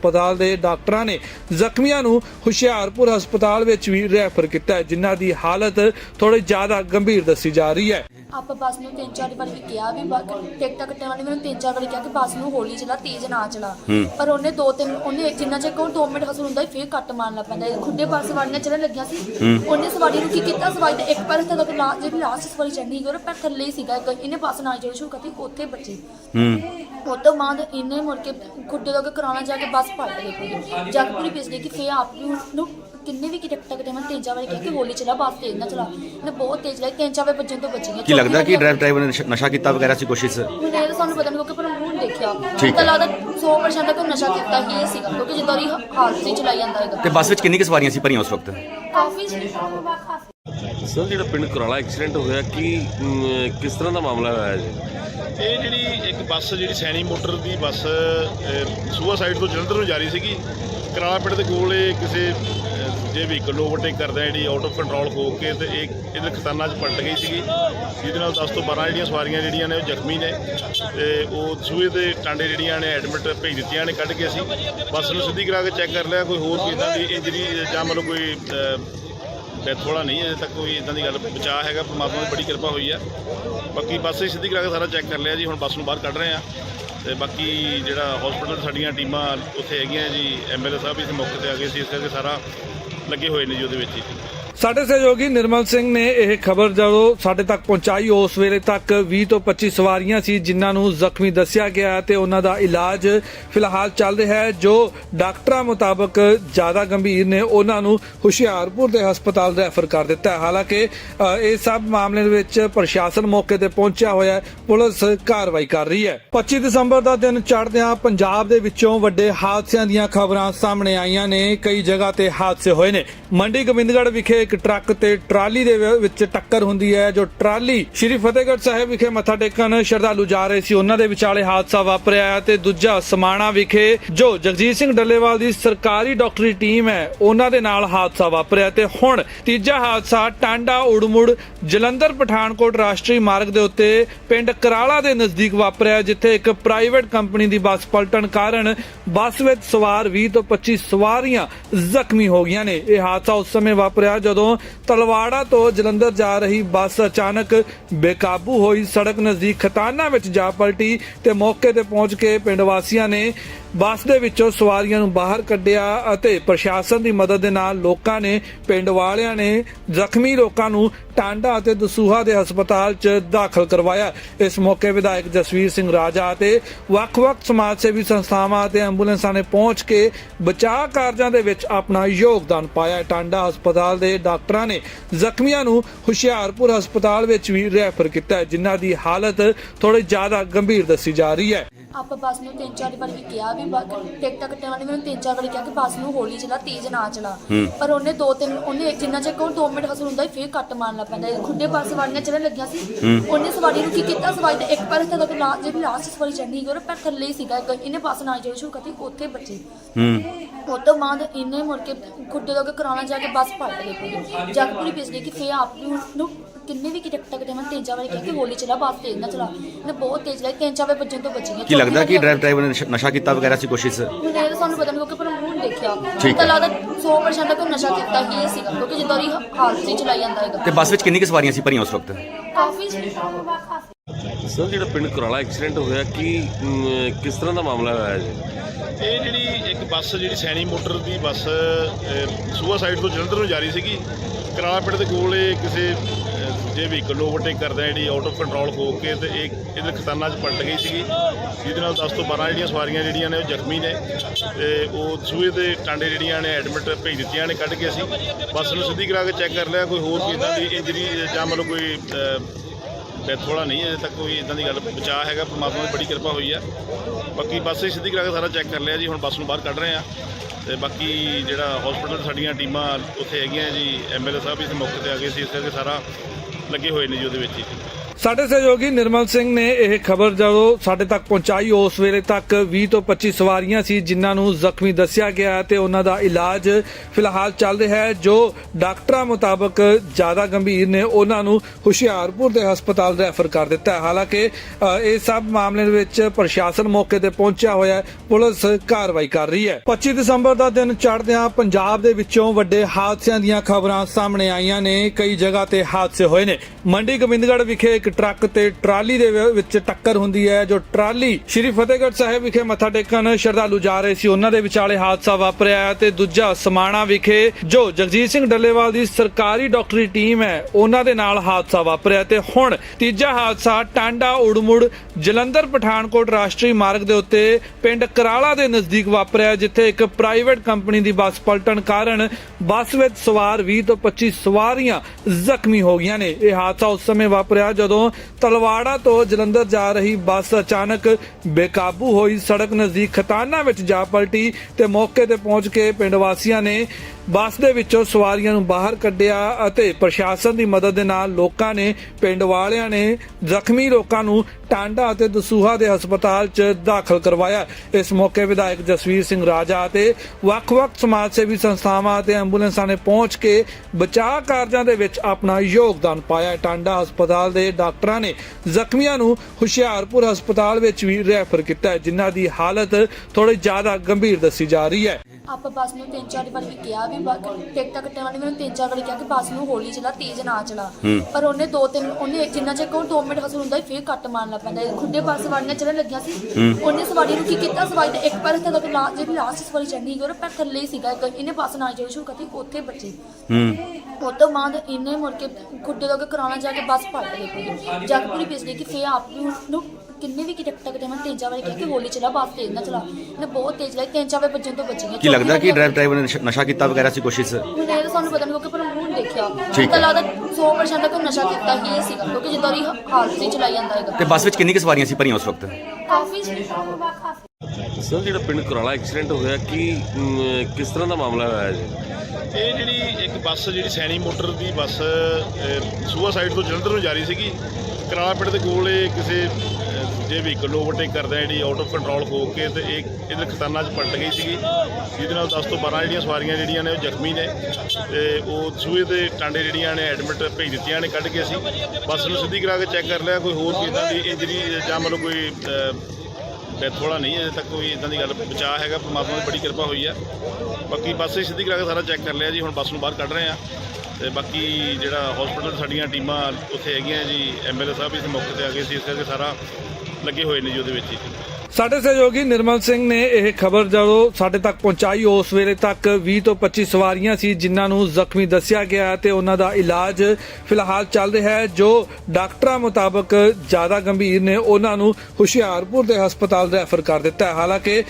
ਹਸਪਤਾਲ ਦੇ ਡਾਕਟਰਾਂ ਨੇ ਜ਼ਖਮੀਆਂ ਨੂੰ ਹੁਸ਼ਿਆਰਪੁਰ ਹਸਪਤਾਲ ਵਿੱਚ ਵੀ ਰੈਫਰ ਕੀਤਾ ਜਿਨ੍ਹਾਂ ਦੀ ਹਾਲਤ ਥੋੜੀ ਜ਼ਿਆਦਾ ਗੰਭੀਰ ਦੱਸੀ ਜਾ ਰਹੀ ਹੈ। ਆਪਾਂ ਬੱਸ ਨੂੰ ਤਿੰਨ ਚਾਰ ਵਾਰੀ ਵੀ ਕਿਹਾ ਵੀ ਬ- ਟਿਕਟਾਂ ਕੱਟਣ ਵਾਲੇ ਮੈਨੂੰ ਤਿੰਨ ਚਾਰ ਵਾਰੀ ਕਿਹਾ ਕਿ ਬੱਸ ਨੂੰ ਹੌਲੀ ਚਲਾ ਤੇਜ਼ ਨਾ ਚਲਾ। ਪਰ ਉਹਨੇ ਦੋ ਤਿੰਨ ਉਹਨੇ ਜਿੰਨਾ ਚਿਰ ਕੋਲ 2 ਮਿੰਟ ਹਸਨ ਹੁੰਦਾ ਹੀ ਫੇਰ ਕੱਟ ਮਾਰਨ ਲੱਗ ਪੈਂਦਾ ਖੁੱਡੇ ਬੱਸ ਸਵਾਰੀਆਂ ਚੱਲਣ ਲੱਗੀਆਂ ਸੀ। ਉਹਨੇ ਸਵਾਰੀ ਨੂੰ ਕੀ ਕੀਤਾ? ਸਵਾਰੀ ਦੇ ਇੱਕ ਪੈਰ ਤੱਕ ਲਾ ਜਿਹੜੀ ਲਾਸਟ ਸਵਾਰੀ ਚੜਨੀ ਸੀ ਉਹਦੇ ਪੈਰ ਥੱਲੇ ਹੀ ਸੀਗਾ ਇੱਕ। ਇਹਨੇ ਬੱਸ ਨਾਲ ਜਿਹੜੀ ਸ਼ੁਰੂ ਕਰਤੀ ਉੱਥੇ ਬੱਚੇ। ਉਹ ਤੋਂ ਬਾਅਦ ਇਹਨੇ ਮੁੜ ਕੇ ਖੁੱਡੇ ਤੋਂ ਕਰਾਉਣਾ ਜਾ ਕੇ ਬੱਸ ਪਲਟ ਗਈ ਪੂਰੀ ਜਦ ਪੂਰੀ ਪਿਸ ਗਈ ਕਿ ਫੇਰ ਆਪ ਨੂੰ ਨੂੰ ਕਿੰਨੇ ਵੀ ਕਿਤੇ ਤੱਕ ਤੇ ਮੈਂ ਤਿੰਨ ਚਾਰ ਵਾਰੀ ਕਿਹਾ ਕਿ ਹੌਲੀ ਚਲਾ ਬੱਸ ਤੇਜ਼ ਨਾ ਚਲਾ। ਇਹਨੇ ਬਹੁਤ ਤੇਜ਼ ਚਲਾਈ ਤਿੰਨ ਚਾਰ ਵਾਰ ਤੋਂ ਬਚੀ ਕੀ ਲੱਗਦਾ ਕਿ ਡਰਾਈਵ ਡਰਾਈਵਰ ਨੇ ਨਸ਼ਾ- ਨਸ਼ਾ ਕੀਤਾ ਵਗੈਰਾ ਸੀ ਕੋਸ਼ਿਸ਼ ਹੁਣ ਇਹ ਤਾਂ ਸਾਨੂੰ ਪਤਾ ਨਹੀਂ ਕਿਉਂਕਿ ਪਰ ਮੂੰਹ ਦੇਖਿਆ। ਠੀਕ ਤਾਂ ਹੈ। ਲੱਗਦਾ 100% ਤੱਕ ਨਸ਼ਾ ਕੀਤਾ ਹੀ ਸੀਗਾ ਕਿਉਂਕਿ ਜਦੋਂ ਦੀ ਹਾਲਤ ਸੀ ਚਲਾਈ ਜਾਂਦਾ ਹੈਗਾ ਤੇ ਬੱਸ ਵਿੱਚ ਕਿੰਨੀ ਕੁ ਸਵਾਰੀਆਂ ਸੀ ਭਰੀਆਂ ਉਸ ਵਕਤ? ਕਾਫੀ ਸੀ। ਸਰ ਜਿਹੜਾ ਪਿੰਡ ਕੁਰਾਲਾ ਐਕਸੀਡੈਂਟ ਹੋਇਆ ਕੀ ਅਮ, ਕਿਸ ਤਰ੍ਹਾਂ ਦਾ ਮਾਮਲਾ ਹੋਇਆ ਜੀ? ਇਹ ਜਿਹੜੀ ਇੱਕ ਬੱਸ ਜਿਹੜੀ ਸੈਣੀ ਮੋਟਰ ਦੀ ਬੱਸ ਸੂਆ ਸਾਈਡ ਤੋਂ ਜਲੰਧਰ ਨੂੰ ਜਾ ਰਹੀ ਸੀਗੀ। ਕਰਾਲਾ ਪਿੰਡ ਦੇ ਕੋਲ ਇਹ ਕਿਸੇ ਜੇ ਵਹੀਕਲ ਨੂੰ ਓਵਰਟੇਕ ਕਰਦਾ ਜਿਹੜੀ ਆਊਟ ਆਫ ਕੰਟਰੋਲ ਹੋ ਕੇ ਤੇ ਇਹ ਇਹਦੇ ਖਤਾਨਾਂ 'ਚ ਪਲਟ ਗਈ ਸੀਗੀ। ਜਿਹਦੇ ਨਾਲ 10 ਤੋਂ 12 ਜਿਹੜੀਆਂ ਸਵਾਰੀਆਂ ਜਿਹੜੀਆਂ ਨੇ ਉਹ ਜ਼ਖਮੀ ਨੇ ਤੇ ਉਹ ਸੂਏ ਦੇ ਟਾਂਡੇ ਜਿਹੜੀਆਂ ਨੇ ਐਡਮਿਟ ਭੇਜ ਦਿੱਤੀਆਂ ਨੇ ਕੱਢ ਕੇ ਅਸੀਂ ਬੱਸ ਨੂੰ ਸਿੱਧੀ ਕਰਾ ਕੇ ਚੈੱਕ ਕਰ ਲਿਆ ਕੋਈ ਹੋਰ ਕੋਈ ਇਦਾਂ ਦੀ ਇੰਜਰੀ ਜਾਂ ਮਤਲਬ ਕੋਈ ਅਹ, ਡੈਥ ਵਾਲਾ ਨਹੀਂ ਅਜੇ ਤੱਕ ਕੋਈ ਇਦਾਂ ਦੀ ਗੱਲ ਬਚਾ ਹੈਗਾ ਪਰਮਾਤਮਾ ਦੀ ਬੜੀ ਕਿਰਪਾ ਹੋਈ ਆ। ਬਾਕੀ ਬੱਸ ਹੀ ਸਿੱਧੀ ਕਰਾ ਕੇ ਸਾਰਾ ਚੈੱਕ ਕਰ ਲਿਆ ਜੀ ਹੁਣ ਬੱਸ ਨੂੰ ਬਾਹਰ ਕੱਢ ਰਹੇ ਆ ਤੇ ਬਾਕੀ ਜਿਹੜਾ ਹਸਪੀਟਲ ਸਾਡੀਆਂ ਟੀਮਾਂ ਉੱਥੇ ਹੈਗੀਆਂ ਜੀ ਐਮਐਲਏ ਸਾਹਿਬ ਵੀ ਇਸ ਮੌਕੇ ਤੇ ਆ ਗਏ ਸੀ ਇਸ ਕਰਕੇ ਸਾਰਾ ਲੱਗੇ ਹੋਏ ਨੇ ਜੀ ਉਹਦੇ ਵਿੱਚ ਸਾਡੇ ਸਹਿਯੋਗੀ ਨਿਰਮਲ ਸਿੰਘ ਨੇ ਇਹ ਖਬਰ ਜਦੋਂ ਸਾਡੇ ਤੱਕ ਪਹੁੰਚਾਈ, ਉਸ ਵੇਲੇ ਤੱਕ 20 ਤੋਂ 25 ਸਵਾਰੀਆਂ ਸੀ, ਜਿਨ੍ਹਾਂ ਨੂੰ ਜ਼ਖਮੀ ਦੱਸਿਆ ਗਿਆ ਤੇ ਉਹਨਾਂ ਦਾ ਇਲਾਜ ਫਿਲਹਾਲ ਚੱਲ ਰਿਹਾ ਹੈ, ਜੋ ਡਾਕਟਰਾਂ ਮੁਤਾਬਕ ਜ਼ਿਆਦਾ ਗੰਭੀਰ ਨੇ, ਉਹਨਾਂ ਨੂੰ ਹੁਸ਼ਿਆਰਪੁਰ ਦੇ ਹਸਪਤਾਲ ਰੈਫਰ ਕਰ ਦਿੱਤਾ ਹੈ। ਹਾਲਾਂਕਿ ਇਹ ਸਭ ਮਾਮਲੇ ਦੇ ਵਿੱਚ ਪ੍ਰਸ਼ਾਸਨ ਮੌਕੇ ਤੇ ਪਹੁੰਚਿਆ ਹੋਇਆ ਹੈ, ਪੁਲਿਸ ਕਾਰਵਾਈ ਕਰ ਰਹੀ ਹੈ। 25 ਦਸੰਬਰ ਦਾ ਦਿਨ ਚੜ੍ਹਦਿਆਂ ਪੰਜਾਬ ਦੇ ਵਿੱਚੋਂ ਵੱਡੇ ਹਾਦਸਿਆਂ ਦੀਆਂ ਖਬਰਾਂ ਸਾਹਮਣੇ ਆਈਆਂ ਨੇ, ਕਈ ਜਗ੍ਹਾ ਤੇ ਹਾਦਸੇ ਹੋਏ ਨੇ। ਮੰਡੀ ਗੋਬਿੰਦਗੜ੍ਹ ਵਿਖੇ ਇੱਕ ਟਰੱਕ ਤੇ ਟਰਾਲੀ ਦੇ ਵਿੱਚ ਟੱਕਰ ਹੁੰਦੀ ਹੈ, ਜੋ ਟਰਾਲੀ ਸ਼੍ਰੀ ਫਤਿਹਗੜ੍ਹ ਸਾਹਿਬ ਵਿਖੇ ਮੱਥਾ ਟੇਕਣ ਸ਼ਰਧਾਲੂ ਜਾ ਰਹੇ ਸੀ। ਉਹਨਾਂ ਦੇ ਵਿਚਾਲੇ ਹਾਦਸਾ ਵਾਪਰਿਆ ਤੇ ਦੂਜਾ ਸਮਾਣਾ ਵਿਖੇ ਜੋ ਜਗਜੀਤ ਸਿੰਘ ਡੱਲੇਵਾਲ ਦੀ ਸਰਕਾਰੀ ਡਾਕਟਰੀ ਟੀਮ ਹੈ, ਉਹਨਾਂ ਦੇ ਨਾਲ ਹਾਦਸਾ ਵਾਪਰਿਆ ਤੇ ਹੁਣ ਤੀਜਾ ਹਾਦਸਾ ਟਾਂਡਾ ਉੜਮੁੜ ਜਲੰਧਰ ਪਠਾਨਕੋਟ ਰਾਸ਼ਟਰੀ ਮਾਰਗ ਦੇ ਉੱਤੇ ਪਿੰਡ ਕਰਾਲਾ ਦੇ ਨਜ਼ਦੀਕ ਵਾਪਰਿਆ ਜਿੱਥੇ ਇੱਕ ਪ੍ਰਾਈਵੇਟ ਕੰਪਨੀ ਦੀ ਬੱਸ ਪਲਟਣ ਕਾਰਨ ਬੱਸ ਵਿੱਚ ਸਵਾਰ 20 ਤੋਂ 25 ਸਵਾਰੀਆਂ ਜ਼ਖਮੀ ਹੋ ਗਈਆਂ ਨੇ। ਇਹ ਹਾਦਸਾ ਉਸ ਸਮੇਂ ਵਾਪਰਿਆ ਜੋ ਜਦੋਂ ਤਲਵਾੜਾ ਤੋਂ ਜਲੰਧਰ ਜਾ ਰਹੀ ਬੱਸ ਅਚਾਨਕ ਬੇਕਾਬੂ ਹੋਈ, ਸੜਕ ਨਜ਼ਦੀਕ ਖਤਾਨਾ ਵਿੱਚ ਜਾ ਪਲਟੀ ਤੇ ਮੌਕੇ ਤੇ ਪਹੁੰਚ ਕੇ ਪਿੰਡ ਵਾਸੀਆਂ ਨੇ ਬੱਸ ਦੇ ਵਿੱਚੋਂ ਸਵਾਰੀਆਂ ਨੂੰ ਬਾਹਰ ਕੱਢਿਆ ਅਤੇ ਪ੍ਰਸ਼ਾਸਨ ਦੀ ਮਦਦ ਦੇ ਨਾਲ ਲੋਕਾਂ ਨੇ, ਪਿੰਡ ਵਾਲਿਆਂ ਨੇ ਜ਼ਖਮੀ ਲੋਕਾਂ ਨੂੰ ਟਾਂਡਾ ਅਤੇ ਦਸੂਹਾ ਦੇ ਹਸਪਤਾਲ 'ਚ ਦਾਖਲ ਕਰਵਾਇਆ। ਇਸ ਮੌਕੇ ਵਿਧਾਇਕ ਜਸਵੀਰ ਸਿੰਘ ਰਾਜਾ ਅਤੇ ਵੱਖ-ਵੱਖ ਸਮਾਜ ਸੇਵੀ ਸੰਸਥਾਵਾਂ ਅਤੇ ਐਂਬੂਲੈਂਸਾਂ ਨੇ ਪਹੁੰਚ ਕੇ ਬਚਾਅ ਕਾਰਜਾਂ ਦੇ ਵਿੱਚ ਆਪਣਾ ਯੋਗਦਾਨ ਪਾਇਆ। ਟਾਂਡਾ ਹਸਪਤਾਲ ਦੇ ਡਾਕਟਰਾਂ ਨੇ ਜ਼ਖਮੀਆਂ ਨੂੰ ਹੁਸ਼ਿਆਰਪੁਰ ਹਸਪਤਾਲ ਵਿੱਚ ਵੀ ਰੈਫਰ ਕੀਤਾ ਜਿਨ੍ਹਾਂ ਦੀ ਹਾਲਤ ਥੋੜੀ ਜ਼ਿਆਦਾ ਗੰਭੀਰ ਦੱਸੀ ਜਾ ਰਹੀ ਹੈ। ਆਪਾਂ ਬੱਸ ਨੂੰ ਤਿੰਨ ਚਾਰ ਵਾਰੀ ਵੀ ਕਿਹਾ ਵੀ ਬ- ਟਿਕਟਾਂ ਕੱਟਣ ਵਾਲੇ ਮੈਨੂੰ ਤਿੰਨ ਚਾਰ ਵਾਰੀ ਕਿਹਾ ਕਿ ਬੱਸ ਨੂੰ ਹੌਲੀ ਚਲਾ ਤੇਜ਼ ਨਾ ਚਲਾ। ਪਰ ਉਹਨੇ ਦੋ ਤਿੰਨ ਉਹਨੇ ਜਿੰਨਾ ਚਿਰ ਕੋਲ 2 ਮਿੰਟ ਹਸਨ ਹੁੰਦਾ ਹੀ ਫੇਰ ਕੱਟ ਮਾਰਨ ਲੱਗ ਪੈਂਦਾ ਖੁੱਡੇ ਬੱਸ ਸਵਾਰੀਆਂ ਚੱਲਣ ਲੱਗੀਆਂ ਸੀ। ਉਹਨੇ ਸਵਾਰੀ ਨੂੰ ਕੀ ਕੀਤਾ ਸਵਾਰੀ ਦੇ ਇੱਕ ਪੈਰ ਤੱਕ ਲਾ ਜਿਹੜੀ ਲਾਸਟ ਸਵਾਰੀ ਚੜਨੀ ਸੀ ਉਹਦੇ ਪੈਰ ਥੱਲੇ ਹੀ ਸੀਗਾ। ਇੱਕ ਇਹਨੇ ਬੱਸ ਨਾਲ ਜਿਹੜੀ ਸ਼ੁਰੂ ਕਰਤੀ ਉੱਥੇ ਬੱਚੇ। ਉਹ ਤੋਂ ਬਾਅਦ ਇਹਨੇ ਮੁੜ ਕੇ ਖੁੱਡੇ ਤੋਂ ਕਰਾਉਣਾ ਜਾ ਕੇ ਬੱਸ ਪਲਟ ਗਈ ਪੂਰੀ ਜਦ ਪੂਰੀ ਪਿਸ ਗਈ ਕਿ ਫੇਰ ਆਪ ਨੂੰ ਨੂੰ ਕਿੰਨੇ ਵੀ ਕਿਤੇ ਤੱਕ ਤੇ ਮੈਂ ਵਾਰੀ ਕਿਹਾ ਕਿ ਹੌਲੀ ਚਲਾ ਬੱਸ ਤੇਜ਼ ਨਾ ਚਲਾ। ਇਹਨੇ ਬਹੁਤ ਤੇਜ਼ ਚਲਾਈ ਤਿੰਨ ਚਾਰ ਵਾਰ ਤੋਂ ਬਚੀ ਕੀ ਲੱਗਦਾ ਕਿ ਡਰਾਈਵ ਡਰਾਈਵਰ ਨੇ ਨਸ਼ਾ- ਨਸ਼ਾ ਕੀਤਾ ਵਗੈਰਾ ਸੀ ਕੋਸ਼ਿਸ਼ ਹੁਣ ਇਹ ਤਾਂ ਸਾਨੂੰ ਪਤਾ ਨਹੀਂ ਕਿਉਂਕਿ ਪਰ ਮੂੰਹ ਨੀ ਦੇਖਿਆ। ਠੀਕ ਤਾਂ ਹੈ। ਲੱਗਦਾ 100% ਤੱਕ ਨਸ਼ਾ ਕੀਤਾ ਹੀ ਸੀਗਾ ਕਿਉਂਕਿ ਜਦੋਂ ਦੀ ਹਾਲਤ ਸੀ ਚਲਾਈ ਜਾਂਦਾ ਹੈਗਾ ਤੇ ਬੱਸ ਵਿੱਚ ਕਿੰਨੀ ਕੁ ਸਵਾਰੀਆਂ ਸੀ ਭਰੀਆਂ ਉਸ ਵਕਤ? ਕਾਫੀ ਸੀ। ਸਰ ਜਿਹੜਾ ਪਿੰਡ ਕੁਰਾਲਾ ਐਕਸੀਡੈਂਟ ਹੋਇਆ ਕੀ ਅਮ, ਕਿਸ ਤਰ੍ਹਾਂ ਦਾ ਮਾਮਲਾ ਹੋਇਆ ਜੀ? ਇਹ ਜਿਹੜੀ ਇੱਕ ਬੱਸ ਜਿਹੜੀ ਸੈਣੀ ਮੋਟਰ ਦੀ ਬੱਸ ਸੂਆ ਸਾਈਡ ਤੋਂ ਜਲੰਧਰ ਨੂੰ ਜਾ ਰਹੀ ਸੀਗੀ। ਕਰਾਲਾ ਪਿੰਡ ਦੇ ਕੋਲ ਇਹ ਕਿਸੇ ਜੇ ਵਹੀਕਲ ਨੂੰ ਓਵਰਟੇਕ ਕਰਦਾ ਜਿਹੜੀ ਆਊਟ ਆਫ ਕੰਟਰੋਲ ਹੋ ਕੇ ਤੇ ਇਹ ਇਹਦੇ ਖਤਾਨਾਂ 'ਚ ਪਲਟ ਗਈ ਸੀਗੀ ਜਿਹਦੇ ਨਾਲ 10 ਤੋਂ 12 ਜਿਹੜੀਆਂ ਸਵਾਰੀਆਂ ਜਿਹੜੀਆਂ ਨੇ ਉਹ ਜ਼ਖਮੀ ਨੇ ਤੇ ਉਹ ਸੂਏ ਦੇ ਟਾਂਡੇ ਜਿਹੜੀਆਂ ਨੇ ਐਡਮਿਟ ਭੇਜ ਦਿੱਤੀਆਂ ਨੇ ਕੱਢ ਕੇ ਅਸੀਂ ਬੱਸ ਨੂੰ ਸਿੱਧੀ ਕਰਾ ਕੇ ਚੈੱਕ ਕਰ ਲਿਆ ਕੋਈ ਹੋਰ ਕੋਈ ਇਦਾਂ ਦੀ ਇੰਜਰੀ ਜਾਂ ਮਤਲਬ ਕੋਈ ਅਹ, ਡੈਥ ਵਾਲਾ ਨਹੀਂ ਅਜੇ ਤੱਕ ਕੋਈ ਇਦਾਂ ਦੀ ਗੱਲ ਬਚਾ ਹੈਗਾ ਪਰਮਾਤਮਾ ਦੀ ਬੜੀ ਕਿਰਪਾ ਹੋਈ ਆ। ਬਾਕੀ ਬੱਸ ਹੀ ਸਿੱਧੀ ਕਰਾ ਕੇ ਸਾਰਾ ਚੈੱਕ ਕਰ ਲਿਆ ਜੀ ਹੁਣ ਬੱਸ ਨੂੰ ਬਾਹਰ ਕੱਢ ਰਹੇ ਆ ਤੇ ਬਾਕੀ ਜਿਹੜਾ ਹਸਪੀਟਲ ਸਾਡੀਆਂ ਟੀਮਾਂ ਉੱਥੇ ਹੈਗੀਆਂ ਜੀ ਐਮਐਲਏ ਸਾਹਿਬ ਵੀ ਇਸ ਮੌਕੇ ਤੇ ਆ ਗਏ ਸੀ ਇਸ ਕਰਕੇ ਸਾਰਾ ਲੱਗੇ ਹੋਏ ਨੇ ਜੀ ਉਹਦੇ ਵਿੱਚ ਸਾਡੇ ਸਹਿਯੋਗੀ ਨਿਰਮਲ ਸਿੰਘ ਨੇ ਇਹ ਖਬਰ ਜਦੋਂ ਸਾਡੇ ਤੱਕ ਪਹੁੰਚਾਈ, ਉਸ ਵੇਲੇ ਤੱਕ 20 ਤੋਂ 25 ਸਵਾਰੀਆਂ ਸੀ, ਜਿਨ੍ਹਾਂ ਨੂੰ ਜ਼ਖਮੀ ਦੱਸਿਆ ਗਿਆ ਤੇ ਉਹਨਾਂ ਦਾ ਇਲਾਜ ਫਿਲਹਾਲ ਚੱਲ ਰਿਹਾ ਹੈ, ਜੋ ਡਾਕਟਰਾਂ ਮੁਤਾਬਕ ਜ਼ਿਆਦਾ ਗੰਭੀਰ ਨੇ, ਉਹਨਾਂ ਨੂੰ ਹੁਸ਼ਿਆਰਪੁਰ ਦੇ ਹਸਪਤਾਲ ਰੈਫਰ ਕਰ ਦਿੱਤਾ ਹੈ। ਹਾਲਾਂਕਿ ਇਹ ਸਭ ਮਾਮਲੇ ਦੇ ਵਿੱਚ ਪ੍ਰਸ਼ਾਸਨ ਮੌਕੇ ਤੇ ਪਹੁੰਚਿਆ ਹੋਇਆ ਹੈ, ਪੁਲਿਸ ਕਾਰਵਾਈ ਕਰ ਰਹੀ ਹੈ। 25 ਦਸੰਬਰ ਦਾ ਦਿਨ ਚੜ੍ਹਦਿਆਂ ਪੰਜਾਬ ਦੇ ਵਿੱਚੋਂ ਵੱਡੇ ਹਾਦਸਿਆਂ ਦੀਆਂ ਖਬਰਾਂ ਸਾਹਮਣੇ ਆਈਆਂ ਨੇ, ਕਈ ਜਗ੍ਹਾ ਤੇ ਹਾਦਸੇ ਹੋਏ ਨੇ। ਮੰਡੀ ਗੋਬਿੰਦਗੜ੍ਹ ਵਿਖੇ ਇੱਕ ਟਰੱਕ ਤੇ ਟਰਾਲੀ ਦੇ ਵਿੱਚ ਟੱਕਰ ਹੁੰਦੀ ਹੈ, ਜੋ ਟਰਾਲੀ ਸ਼੍ਰੀ ਫਤਿਹਗੜ੍ਹ ਸਾਹਿਬ ਵਿਖੇ ਮੱਥਾ ਟੇਕਣ ਸ਼ਰਧਾਲੂ ਜਾ ਰਹੇ ਸੀ। ਉਹਨਾਂ ਦੇ ਵਿਚਾਲੇ ਹਾਦਸਾ ਵਾਪਰਿਆ ਹੈ ਤੇ ਦੂਜਾ ਸਮਾਣਾ ਵਿਖੇ ਜੋ ਜਗਜੀਤ ਸਿੰਘ ਡੱਲੇਵਾਲ ਦੀ ਸਰਕਾਰੀ ਡਾਕਟਰੀ ਟੀਮ ਹੈ, ਉਹਨਾਂ ਦੇ ਨਾਲ ਹਾਦਸਾ ਵਾਪਰਿਆ ਤੇ ਹੁਣ ਤੀਜਾ ਹਾਦਸਾ ਟਾਂਡਾ ਉੜਮੁੜ ਜਲੰਧਰ ਪਠਾਨਕੋਟ ਰਾਸ਼ਟਰੀ ਮਾਰਗ ਦੇ ਉੱਤੇ ਪਿੰਡ ਕਰਾਲਾ ਦੇ ਨਜ਼ਦੀਕ ਵਾਪਰਿਆ ਜਿੱਥੇ ਇੱਕ ਪ੍ਰਾਈਵੇਟ ਕੰਪਨੀ ਦੀ ਬੱਸ ਪਲਟਣ ਕਾਰਨ ਬੱਸ ਵਿੱਚ ਸਵਾਰ 20 ਤੋਂ 25 ਸਵਾਰੀਆਂ ਜ਼ਖਮੀ ਹੋ ਗਈਆਂ ਨੇ। ਇਹ ਹਾਦਸਾ ਉਸ ਸਮੇਂ ਵਾਪਰਿਆ ਜਦੋਂ ਤਲਵਾੜਾ ਤੋਂ ਜਲੰਧਰ ਜਾ ਰਹੀ ਬੱਸ ਅਚਾਨਕ ਬੇਕਾਬੂ ਹੋਈ। ਸੜਕ ਨਜ਼ਦੀਕ ਖਤਾਨਾ ਵਿੱਚ ਜਾ ਪਲਟੀ ਤੇ ਮੌਕੇ ਤੇ ਪਹੁੰਚ ਕੇ ਪਿੰਡ ਵਾਸੀਆਂ ਨੇ ਬੱਸ ਦੇ ਵਿੱਚੋਂ ਸਵਾਰੀਆਂ ਨੂੰ ਬਾਹਰ ਕੱਢਿਆ ਅਤੇ ਪ੍ਰਸ਼ਾਸਨ ਦੀ ਮਦਦ ਦੇ ਨਾਲ ਲੋਕਾਂ ਨੇ, ਪਿੰਡ ਵਾਲਿਆਂ ਨੇ ਜ਼ਖਮੀ ਲੋਕਾਂ ਨੂੰ ਟਾਂਡਾ ਅਤੇ ਦਸੂਹਾ ਦੇ ਹਸਪਤਾਲ 'ਚ ਦਾਖਲ ਕਰਵਾਇਆ। ਇਸ ਮੌਕੇ ਵਿਧਾਇਕ ਜਸਵੀਰ ਸਿੰਘ ਰਾਜਾ ਅਤੇ ਵੱਖ-ਵੱਖ ਸਮਾਜ ਸੇਵੀ ਸੰਸਥਾਵਾਂ ਅਤੇ ਐਂਬੂਲੈਂਸਾਂ ਨੇ ਪਹੁੰਚ ਕੇ ਬਚਾਅ ਕਾਰਜਾਂ ਦੇ ਵਿੱਚ ਆਪਣਾ ਯੋਗਦਾਨ ਪਾਇਆ। ਟਾਂਡਾ ਹਸਪਤਾਲ ਦੇ ਡਾਕਟਰਾਂ ਨੇ ਜ਼ਖਮੀਆਂ ਨੂੰ ਹੁਸ਼ਿਆਰਪੁਰ ਹਸਪਤਾਲ ਵਿੱਚ ਵੀ ਰੈਫਰ ਕੀਤਾ ਜਿਨ੍ਹਾਂ ਦੀ ਹਾਲਤ ਥੋੜੀ ਜ਼ਿਆਦਾ ਗੰਭੀਰ ਦੱਸੀ ਜਾ ਰਹੀ ਹੈ। ਆਪਾਂ ਬੱਸ ਨੂੰ ਤਿੰਨ ਚਾਰ ਵਾਰ ਵੀ ਕਿਹਾ ਵੀ ਟਿਕਟਾਂ ਕੱਟਣ ਵਾਲੇ ਮੈਨੂੰ ਤਿੰਨ ਚਾਰ ਵਾਰੀ ਕਿਹਾ ਕਿ ਬੱਸ ਨੂੰ ਹੌਲੀ ਚਲਾ ਤੇਜ਼ ਨਾ ਚਲਾ। ਪਰ ਉਹਨੇ ਦੋ ਤਿੰਨ ਉਹਨੇ ਜਿੰਨਾ ਚਿਰ ਕੋਲ 2 ਮਿੰਟ ਹਸਲ ਹੁੰਦਾ ਸੀ, ਫਿਰ ਕੱਟ ਮਾਰਨਾ ਪੈਂਦਾ ਸੀ। ਖੁੱਡੇ ਬੱਸ ਸਵਾਰੀਆਂ ਚੱਲਣ ਲੱਗੀਆਂ ਸੀ। ਉਹਨੇ ਸਵਾਰੀ ਨੂੰ ਕੀ ਕੀਤਾ ਸਵਾਰੀ ਦੇ ਇੱਕ ਪੈਰ ਤੇ ਤੱਕ ਲਾ ਜਿਹੜੀ ਲਾਸਟ ਸਵਾਰੀ ਚੜਨੀ ਸੀ ਉਹ ਪੈਰ ਥੱਲੇ ਹੀ ਸੀਗਾ ਇੱਕ ਇਹਨੇ ਬੱਸ ਨਾਲ ਜਿਹੜੀ ਸ਼ੁਰੂ ਕਰਤੀ ਉੱਥੇ ਬੱਚੇ ਉਹ ਤੋਂ ਬਾਅਦ ਇਹਨੇ ਮੁੜ ਕੇ ਖੁੱਡੇ ਤੋਂ ਅੱਗੇ ਕਰਾਉਣਾ ਜਾ ਕੇ ਬੱਸ ਪਲਟ ਗਈ ਪੂਰੀ ਜਾ ਕੇ ਪੂਰੀ ਪਿਸ ਗਈ ਕਿ ਫੇਰ ਆਪ ਨੂੰ ਨੂੰ ਕਿੰਨੇ ਵੀ ਕਿਤੇ ਤੱਕ ਮੈਂ ਤਿੰਨ ਚਾਰ ਵਾਰੀ ਕਿਹਾ ਕਿ ਹੌਲੀ ਚਲਾ ਬੱਸ ਤੇਜ਼ ਨਾ ਚਲਾ। ਇਹਨੇ ਬਹੁਤ ਤੇਜ਼ ਚਲਾਈ ਤਿੰਨ ਚਾਰ ਵਾਰ ਬੱਚਿਆਂ ਤੋਂ ਬਚੀਆਂ ਕੀ ਲੱਗਦਾ ਕਿ ਡਰਾਈਵ ਡਰਾਈਵਰ ਨੇ ਨਸ਼ਾ- ਨਸ਼ਾ ਕੀਤਾ ਵਗੈਰਾ ਸੀ ਕੋਸ਼ਿਸ਼ ਹੁਣ ਇਹ ਤਾਂ ਸਾਨੂੰ ਪਤਾ ਨਹੀਂ ਕਿਉਂਕਿ ਪਰ ਮੂੰਹ ਦੇਖਿਆ। ਠੀਕ ਤਾਂ ਹੈ। ਲੱਗਦਾ 100% ਕੋਈ ਨਸ਼ਾ ਕੀਤਾ ਹੀ ਸੀਗਾ ਕਿਉਂਕਿ ਜਿੱਦਾਂ ਦੀ ਹਾਲਤ ਸੀ ਚਲਾਈ ਜਾਂਦਾ ਤੇ ਬੱਸ ਵਿੱਚ ਕਿੰਨੀ ਕੁ ਸਵਾਰੀਆਂ ਸੀ ਭਰੀਆਂ ਉਸ ਵਕਤ? ਕਾਫੀ ਸੀ ਕਾਫੀ। ਸਰ ਜਿਹੜਾ ਪਿੰਡ ਕੁਰਾਲਾ ਐਕਸੀਡੈਂਟ ਹੋਇਆ ਕੀ ਅਮ, ਕਿਸ ਤਰ੍ਹਾਂ ਦਾ ਮਾਮਲਾ ਹੋਇਆ ਹੈ ਜੀ? ਇਹ ਜਿਹੜੀ ਇੱਕ ਬੱਸ ਜਿਹੜੀ ਸੈਣੀ ਮੋਟਰ ਦੀ ਬੱਸ ਸੂਆ ਸਾਈਡ ਤੋਂ ਜਲੰਧਰ ਨੂੰ ਜਾ ਰਹੀ ਸੀਗੀ। ਕਰਾਲਾ ਪਿੰਡ ਦੇ ਕੋਲ ਇਹ ਕਿਸੇ ਜੇ ਵਹੀਕਲ ਨੂੰ ਓਵਰਟੇਕ ਕਰਦਾ ਜਿਹੜੀ ਆਊਟ ਆਫ ਕੰਟਰੋਲ ਹੋ ਕੇ ਤੇ ਇਹ ਇਹਦੇ ਖਤਾਨਾ 'ਚ ਪਲਟ ਗਈ ਸੀਗੀ। ਜਿਹਦੇ ਨਾਲ 10 ਤੋਂ 12 ਜਿਹੜੀਆਂ ਸਵਾਰੀਆਂ ਜਿਹੜੀਆਂ ਨੇ ਉਹ ਜ਼ਖਮੀ ਨੇ ਤੇ ਉਹ ਸੂਏ ਦੇ ਟਾਂਡੇ ਜਿਹੜੀਆਂ ਨੇ ਐਡਮਿਟ ਭੇਜ ਦਿੱਤੀਆਂ ਨੇ, ਕੱਢ ਕੇ ਅਸੀਂ ਬੱਸ ਨੂੰ ਸਿੱਧੀ ਕਰਾ ਕੇ ਚੈੱਕ ਕਰ ਲਿਆ, ਕੋਈ ਹੋਰ ਕਿਦਾਂ ਦੀ ਇੰਜਰੀ ਜਾਂ ਮਤਲਬ ਕੋਈ ਡੈਥ ਵਾਲਾ ਨਹੀਂ ਅਜੇ ਤੱਕ ਕੋਈ ਇਦਾਂ ਦੀ ਗੱਲ ਬਚਾ ਹੈਗਾ, ਪਰਮਾਤਮਾ ਦੀ ਬੜੀ ਕਿਰਪਾ ਹੋਈ ਆ ਬਾਕੀ ਬੱਸ ਹੀ ਸਿੱਧੀ ਕਰਾ ਕੇ ਸਾਰਾ ਚੈੱਕ ਕਰ ਲਿਆ ਜੀ, ਹੁਣ ਬੱਸ ਨੂੰ ਬਾਹਰ ਕੱਢ ਰਹੇ ਆ ਤੇ ਬਾਕੀ ਜਿਹੜਾ ਹਸਪੀਟਲ ਸਾਡੀਆਂ ਟੀਮਾਂ ਉੱਥੇ ਹੈਗੀਆਂ ਜੀ ਐਮਐਲਏ ਸਾਹਿਬ ਵੀ ਇਸ ਮੌਕੇ ਤੇ ਆ ਗਏ ਸੀ, ਇਸ ਕਰਕੇ ਸਾਰਾ ਲੱਗੇ ਹੋਏ ਨੇ ਜੀ ਉਹਦੇ ਵਿੱਚ ਹੀ। ਸਾਡੇ ਸਹਿਯੋਗੀ ਨਿਰਮਲ ਸਿੰਘ ਨੇ ਇਹ ਖਬਰ ਜਦੋਂ ਸਾਡੇ ਤੱਕ ਪਹੁੰਚਾਈ, ਉਸ ਵੇਲੇ ਤੱਕ 20 ਤੋਂ 25 ਸਵਾਰੀਆਂ ਸੀ, ਜਿਨ੍ਹਾਂ ਨੂੰ ਜ਼ਖਮੀ ਦੱਸਿਆ ਗਿਆ ਤੇ ਉਹਨਾਂ ਦਾ ਇਲਾਜ ਫਿਲਹਾਲ ਚੱਲ ਰਿਹਾ ਹੈ, ਜੋ ਡਾਕਟਰਾਂ ਮੁਤਾਬਕ ਜ਼ਿਆਦਾ ਗੰਭੀਰ ਨੇ, ਉਹਨਾਂ ਨੂੰ ਹੁਸ਼ਿਆਰਪੁਰ ਦੇ ਹਸਪਤਾਲ ਰੈਫਰ ਕਰ ਦਿੱਤਾ ਹੈ। ਹਾਲਾਂਕਿ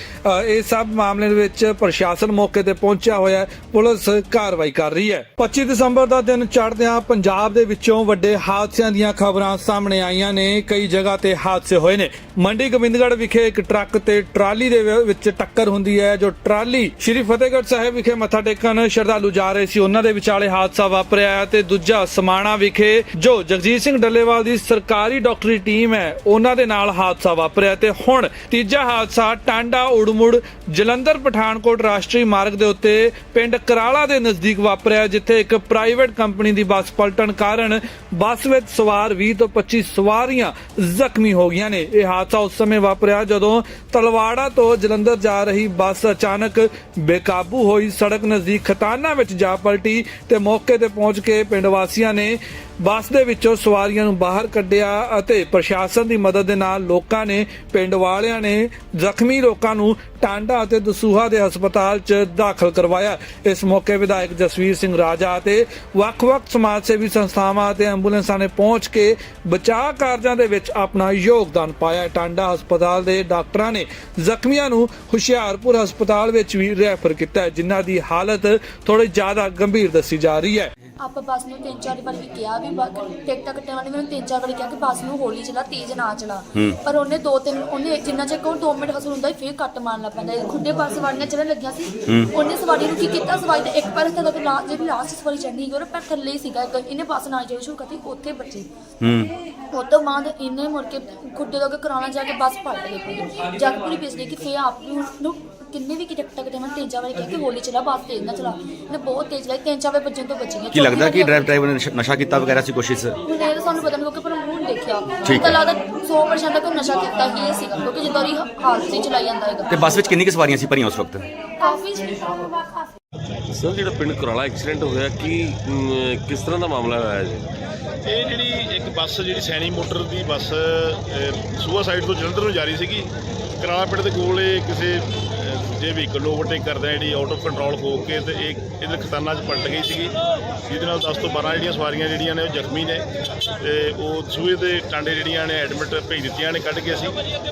ਇਹ ਸਭ ਮਾਮਲੇ ਦੇ ਵਿੱਚ ਪ੍ਰਸ਼ਾਸਨ ਮੌਕੇ ਤੇ ਪਹੁੰਚਿਆ ਹੋਇਆ ਹੈ, ਪੁਲਿਸ ਕਾਰਵਾਈ ਕਰ ਰਹੀ ਹੈ। 25 ਦਸੰਬਰ ਦਾ ਦਿਨ ਚੜ੍ਹਦਿਆਂ ਪੰਜਾਬ ਦੇ ਵਿੱਚੋਂ ਵੱਡੇ ਹਾਦਸਿਆਂ ਦੀਆਂ ਖਬਰਾਂ ਸਾਹਮਣੇ ਆਈਆਂ ਨੇ, ਕਈ ਜਗ੍ਹਾ ਤੇ ਹਾਦਸੇ ਹੋਏ ਨੇ। ਮੰਡੀ ਗੋਬਿੰਦਗੜ੍ਹ ਵਿਖੇ ਇੱਕ ਟਰੱਕ ਤੇ ਟਰਾਲੀ ਦੇ ਵਿ- ਵਿੱਚ ਟੱਕਰ ਹੁੰਦੀ ਹੈ, ਜੋ ਟਰਾਲੀ ਸ਼੍ਰੀ ਫਤਿਹਗੜ੍ਹ ਸਾਹਿਬ ਵਿਖੇ ਮੱਥਾ ਟੇਕਣ ਸ਼ਰਧਾਲੂ ਜਾ ਰਹੇ ਸੀ। ਉਹਨਾਂ ਦੇ ਵਿਚਾਲੇ ਹਾਦਸਾ ਵਾਪਰਿਆ ਹੈ ਤੇ ਦੂਜਾ ਸਮਾਣਾ ਵਿਖੇ ਜੋ ਜਗਜੀਤ ਸਿੰਘ ਡੱਲੇਵਾਲ ਦੀ ਸਰਕਾਰੀ ਡਾਕਟਰੀ ਟੀਮ ਹੈ, ਉਹਨਾਂ ਦੇ ਨਾਲ ਹਾਦਸਾ ਵਾਪਰਿਆ ਤੇ ਹੁਣ ਤੀਜਾ ਹਾਦਸਾ ਟਾਂਡਾ ਉੜਮੁੜ ਜਲੰਧਰ ਪਠਾਨਕੋਟ ਰਾਸ਼ਟਰੀ ਮਾਰਗ ਦੇ ਉੱਤੇ ਪਿੰਡ ਕਰਾਲਾ ਦੇ ਨਜ਼ਦੀਕ ਵਾਪਰਿਆ, ਜਿੱਥੇ ਇੱਕ ਪ੍ਰਾਈਵੇਟ ਕੰਪਨੀ ਦੀ ਬੱਸ ਪਲਟਣ ਕਾਰਨ ਬੱਸ ਵਿੱਚ ਸਵਾਰ 20 ਤੋਂ 25 ਸਵਾਰੀਆਂ ਜ਼ਖਮੀ ਹੋ ਗਈਆਂ ਨੇ। ਇਹ ਹਾਦਸਾ ਉਸ ਸਮੇਂ ਵਾਪਰਿਆ ਜਦੋਂ ਤਲਵਾੜਾ ਤੋਂ ਜਲੰਧਰ ਜਾ ਰਹੀ ਬੱਸ ਅਚਾਨਕ ਬੇਕਾਬੂ ਹੋਈ, ਸੜਕ ਨਜ਼ਦੀਕ ਖਤਾਨਾ ਵਿੱਚ ਜਾ ਪਲਟੀ ਤੇ ਮੌਕੇ ਤੇ ਪਹੁੰਚ ਕੇ ਪਿੰਡ ਵਾਸੀਆਂ ਨੇ ਬੱਸ ਦੇ ਵਿੱਚੋਂ ਸਵਾਰੀਆਂ ਨੂੰ ਬਾਹਰ ਕੱਢਿਆ ਅਤੇ ਪ੍ਰਸ਼ਾਸਨ ਦੀ ਮਦਦ ਦੇ ਨਾਲ ਲੋਕਾਂ ਨੇ, ਪਿੰਡ ਵਾਲਿਆਂ ਨੇ ਜ਼ਖਮੀ ਲੋਕਾਂ ਨੂੰ ਟਾਂਡਾ ਅਤੇ ਦਸੂਹਾ ਦੇ ਹਸਪਤਾਲ 'ਚ ਦਾਖਲ ਕਰਵਾਇਆ। ਇਸ ਮੌਕੇ ਵਿਧਾਇਕ ਜਸਵੀਰ ਸਿੰਘ ਰਾਜਾ ਅਤੇ ਵੱਖ-ਵੱਖ ਸਮਾਜ ਸੇਵੀ ਸੰਸਥਾਵਾਂ ਅਤੇ ਐਂਬੂਲੈਂਸਾਂ ਨੇ ਪਹੁੰਚ ਕੇ ਬਚਾਅ ਕਾਰਜਾਂ ਦੇ ਵਿੱਚ ਆਪਣਾ ਯੋਗਦਾਨ ਪਾਇਆ। ਟਾਂਡਾ ਹਸਪਤਾਲ ਦੇ ਡਾਕਟਰਾਂ ਨੇ ਜ਼ਖਮੀਆਂ ਨੂੰ ਹੁਸ਼ਿਆਰਪੁਰ ਹਸਪਤਾਲ ਵਿੱਚ ਵੀ ਰੈਫਰ ਕੀਤਾ, ਜਿਨ੍ਹਾਂ ਦੀ ਹਾਲਤ ਥੋੜੀ ਜ਼ਿਆਦਾ ਗੰਭੀਰ ਦੱਸੀ ਜਾ ਰਹੀ ਹੈ। ਆਪਾਂ ਬੱਸ ਨੂੰ ਤਿੰਨ ਚਾਰ ਵਾਰੀ ਵੀ ਕਿਹਾ ਵੀ ਟਿਕਟਾਂ ਕੱਟਣ ਵਾਲੇ ਮੈਨੂੰ ਤਿੰਨ ਚਾਰ ਵਾਰੀ ਕਿਹਾ ਕਿ ਬੱਸ ਨੂੰ ਹੌਲੀ ਚਲਾ ਤੇਜ਼ ਨਾ ਚਲਾ। ਪਰ ਉਹਨੇ ਦੋ ਤਿੰਨ ਉਹਨੇ ਜਿੰਨਾ ਚਿਰ ਕੋਲ 2 ਮਿੰਟ ਹਸਲ ਹੁੰਦਾ ਫਿਰ ਕੱਟ ਮਾਰਨ ਲੱਗ ਪੈਂਦਾ ਖੁੱਡੇ ਪਾਸ ਸਵਾਰੀਆਂ ਚੜਨ ਲੱਗੀਆਂ ਸੀ। ਉਹਨੇ ਸਵਾਰੀ ਨੂੰ ਕੀ ਕੀਤਾ ਸਵਾਰੀ ਦੇ ਇੱਕ ਪੈਰ ਤੇ ਤੱਕ ਲਾ ਜਿਹੜੀ ਲਾਸਟ ਸਵਾਰੀ ਚੜਨੀ ਸੀ ਉਹਦਾ ਪੈਰ ਥੱਲੇ ਹੀ ਸੀਗਾ ਇਹਨੇ ਬੱਸ ਨਾਲ ਜਿਹੜੀ ਸ਼ੁਰੂ ਕਰਤੀ ਉੱਥੇ ਬੱਚੇ। ਉਹ ਤੋਂ ਬਾਅਦ ਇਹਨੇ ਮੁੜ ਕੇ ਖੁੱਡੇ ਤੋਂ ਕਰਾਉਣਾ ਜਾ ਕੇ ਬੱਸ ਪਲਟ ਗਈ। ਪੂਰੀ ਜਾ ਕੇ ਪੂਰੀ ਪਿਛਲੇ ਕਿ ਫੇ ਆਪ ਨੂੰ ਕਿੰਨੇ ਵੀ ਕਿ ਟਿਕਟ ਮੈਂ ਚਾਰ ਵਾਰੀ ਕਿਹਾ ਕਿ ਹੌਲੀ ਚਲਾ ਬੱਸ ਤੇਜ਼ ਨਾ ਚਲਾ। ਇਹਨੇ ਬਹੁਤ ਤੇਜ਼ ਚਲਾਈ ਤਿੰਨ ਚਾਰ ਵਾਰ ਤੋਂ ਬਚੀ ਕੀ ਲੱਗਦਾ ਕਿ ਡਰਾਈਵ ਡਰਾਈਵਰ ਨੇ ਨਸ਼ਾ- ਨਸ਼ਾ ਕੀਤਾ ਵਗੈਰਾ ਸੀ ਕੋਸ਼ਿਸ਼ ਹੁਣ ਇਹ ਤਾਂ ਸਾਨੂੰ ਪਤਾ ਨਹੀਂ ਕਿਉਂਕਿ ਪਰ ਮੂੰਹ ਨਹੀਂ ਦੇਖਿਆ। ਠੀਕ ਤਾਂ ਲੱਗਦਾ 100% ਤੱਕ ਨਸ਼ਾ ਕੀਤਾ ਹੀ ਸੀਗਾ ਕਿਉਂਕਿ ਜਦੋਂ ਹੀ ਹਾਲਤ ਤੇ ਚਲਾਈ ਜਾਂਦਾ ਤੇ ਹੈਗਾ ਬੱਸ ਵਿੱਚ ਕਿੰਨੀ ਕੁ ਸਵਾਰੀਆਂ ਸੀ ਭਰੀਆਂ ਉਸ ਵਕਤ? ਕਾਫੀ ਕਾਫੀ ਸਰ ਜਿਹੜਾ ਪਿੰਡ ਕੁਰਾਲਾ ਐਕਸੀਡੈਂਟ ਹੋਇਆ ਕੀ ਅਮ, ਕਿਸ ਤਰ੍ਹਾਂ ਦਾ ਮਾਮਲਾ ਹੋਇਆ ਜੀ? ਇਹ ਜਿਹੜੀ ਇੱਕ ਬੱਸ ਜਿਹੜੀ ਸੈਣੀ ਮੋਟਰ ਦੀ ਬੱਸ ਸੂਆ ਸਾਈਡ ਤੋਂ ਜਲੰਧਰ ਨੂੰ ਜਾ ਰਹੀ ਸੀਗੀ। ਕਰਾਲਾ ਪਿੰਡ ਦੇ ਕੋਲ ਇਹ ਕਿਸੇ ਅਹ, ਜੇ ਵਹੀਕਲ ਨੂੰ ਓਵਰਟੇਕ ਕਰਦਾ ਜਿਹੜੀ ਆਊਟ ਆਫ ਕੰਟਰੋਲ ਹੋ ਕੇ ਤੇ ਇਹ ਇਹਦੇ ਖਤਾਨਾ 'ਚ ਪਲਟ ਗਈ ਸੀਗੀ। ਜਿਹਦੇ ਨਾਲ 10 ਤੋਂ 12 ਜਿਹੜੀਆਂ ਸਵਾਰੀਆਂ ਜਿਹੜੀਆਂ ਨੇ ਉਹ ਜ਼ਖਮੀ ਨੇ ਤੇ ਉਹ ਸੂਏ ਦੇ ਟਾਂਡੇ ਜਿਹੜੀਆਂ ਨੇ ਐਡਮਿਟ ਭੇਜ ਦਿੱਤੀਆਂ ਨੇ ਕੱਢ ਕੇ ਅਸੀਂ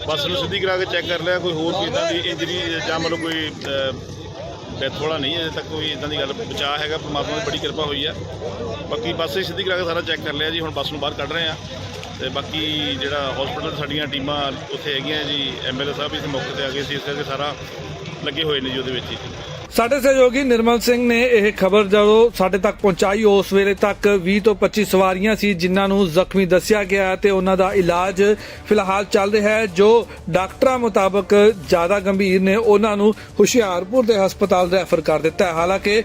ਬੱਸ ਨੂੰ ਸਿੱਧੀ ਕਰਾ ਕੇ ਚੈੱਕ ਕਰ ਲਿਆ ਕੋਈ ਹੋਰ ਕੋਈ ਇਦਾਂ ਦੀ ਇੰਜਰੀ ਜਾਂ ਮਤਲਬ ਕੋਈ ਡੈਥ ਵਾਲਾ ਨਹੀਂ ਅਜੇ ਤੱਕ ਕੋਈ ਇਦਾਂ ਦੀ ਗੱਲ ਬਚਾ ਹੈਗਾ ਪਰਮਾਤਮਾ ਦੀ ਬੜੀ ਕਿਰਪਾ ਹੋਈ ਆ। ਬਾਕੀ ਬੱਸ ਹੀ ਸਿੱਧੀ ਕਰਾ ਕੇ ਸਾਰਾ ਚੈੱਕ ਕਰ ਲਿਆ ਜੀ ਹੁਣ ਬੱਸ ਨੂੰ ਬਾਹਰ ਕੱਢ ਰਹੇ ਆ। ਤੇ ਬਾਕੀ ਜਿਹੜਾ ਹਸਪੀਟਲ ਸਾਡੀਆਂ ਟੀਮਾਂ ਉੱਥੇ ਹੈਗੀਆਂ ਜੀ ਐਮਐਲਏ ਸਾਹਿਬ ਵੀ ਇਸ ਮੌਕੇ ਤੇ ਆ ਗਏ ਸੀ ਇਸ ਕਰਕੇ ਸਾਰਾ ਲੱਗੇ ਹੋਏ ਨੇ ਜੀ ਉਹਦੇ ਵਿੱਚ ਹੀ। ਸਾਡੇ ਸਹਿਯੋਗੀ ਨਿਰਮਲ ਸਿੰਘ ਨੇ ਇਹ ਖਬਰ ਜਦੋਂ ਸਾਡੇ ਤੱਕ ਪਹੁੰਚਾਈ, ਉਸ ਵੇਲੇ ਤੱਕ 20 ਤੋਂ 25 ਸਵਾਰੀਆਂ ਸੀ, ਜਿਨ੍ਹਾਂ ਨੂੰ ਜ਼ਖਮੀ ਦੱਸਿਆ ਗਿਆ ਤੇ ਉਹਨਾਂ ਦਾ ਇਲਾਜ ਫਿਲਹਾਲ ਚੱਲ ਰਿਹਾ ਹੈ, ਜੋ ਡਾਕਟਰਾਂ ਮੁਤਾਬਕ ਜ਼ਿਆਦਾ ਗੰਭੀਰ ਨੇ, ਉਹਨਾਂ ਨੂੰ ਹੁਸ਼ਿਆਰਪੁਰ ਦੇ ਹਸਪਤਾਲ ਰੈਫਰ ਕਰ ਦਿੱਤਾ ਹੈ। ਹਾਲਾਂਕਿ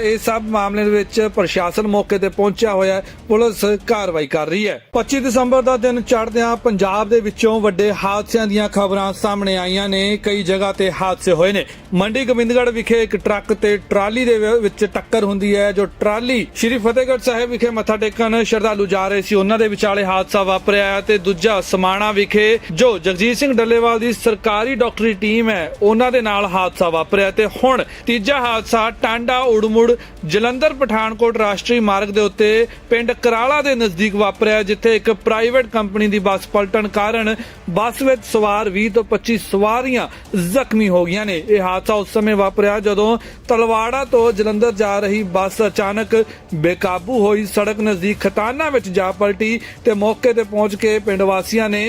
ਇਹ ਸਭ ਮਾਮਲੇ ਦੇ ਵਿੱਚ ਪ੍ਰਸ਼ਾਸਨ ਮੌਕੇ ਤੇ ਪਹੁੰਚਿਆ ਹੋਇਆ ਹੈ, ਪੁਲਿਸ ਕਾਰਵਾਈ ਕਰ ਰਹੀ ਹੈ। 25 ਦਸੰਬਰ ਦਾ ਦਿਨ ਚੜ੍ਹਦਿਆਂ ਪੰਜਾਬ ਦੇ ਵਿੱਚੋਂ ਵੱਡੇ ਹਾਦਸਿਆਂ ਦੀਆਂ ਖਬਰਾਂ ਸਾਹਮਣੇ ਆਈਆਂ ਨੇ, ਕਈ ਜਗ੍ਹਾ ਤੇ ਹਾਦਸੇ ਹੋਏ ਨੇ। ਮੰਡੀ ਗੋਬਿੰਦਗੜ੍ਹ ਵਿਖੇ ਇੱਕ ਟਰੱਕ ਤੇ ਟਰਾਲੀ ਦੇ ਵਿ- ਵਿੱਚ ਟੱਕਰ ਹੁੰਦੀ ਹੈ, ਜੋ ਟਰਾਲੀ ਸ਼੍ਰੀ ਫਤਿਹਗੜ੍ਹ ਸਾਹਿਬ ਵਿਖੇ ਮੱਥਾ ਟੇਕਣ ਸ਼ਰਧਾਲੂ ਜਾ ਰਹੇ ਸੀ। ਉਹਨਾਂ ਦੇ ਵਿਚਾਲੇ ਹਾਦਸਾ ਵਾਪਰਿਆ ਹੈ ਤੇ ਦੂਜਾ ਸਮਾਣਾ ਵਿਖੇ ਜੋ ਜਗਜੀਤ ਸਿੰਘ ਡੱਲੇਵਾਲ ਦੀ ਸਰਕਾਰੀ ਡਾਕਟਰੀ ਟੀਮ ਹੈ, ਉਹਨਾਂ ਦੇ ਨਾਲ ਹਾਦਸਾ ਵਾਪਰਿਆ ਤੇ ਹੁਣ ਤੀਜਾ ਹਾਦਸਾ ਟਾਂਡਾ ਉੜਮੁੜ ਜਲੰਧਰ ਪਠਾਨਕੋਟ ਰਾਸ਼ਟਰੀ ਮਾਰਗ ਦੇ ਉੱਤੇ ਪਿੰਡ ਕਰਾਲਾ ਦੇ ਨਜ਼ਦੀਕ ਵਾਪਰਿਆ, ਜਿੱਥੇ ਇੱਕ ਪ੍ਰਾਈਵੇਟ ਕੰਪਨੀ ਦੀ ਬੱਸ ਪਲਟਣ ਕਾਰਨ ਬੱਸ ਵਿੱਚ ਸਵਾਰ 20 ਤੋਂ 25 ਸਵਾਰੀਆਂ ਜ਼ਖਮੀ ਹੋ ਗਈਆਂ ਨੇ। ਇਹ ਹਾਦਸਾ ਉਸ ਸਮੇਂ ਵਾਪਰਿਆ ਜਦੋਂ ਜਦੋਂ ਤਲਵਾੜਾ ਤੋਂ ਜਲੰਧਰ ਜਾ ਰਹੀ ਬੱਸ ਅਚਾਨਕ ਬੇਕਾਬੂ ਹੋਈ, ਸੜਕ ਨਜ਼ਦੀਕ ਖਤਾਨਾ ਵਿੱਚ ਜਾ ਪਲਟੀ ਤੇ ਮੌਕੇ ਤੇ ਪਹੁੰਚ ਕੇ ਪਿੰਡ ਵਾਸੀਆਂ ਨੇ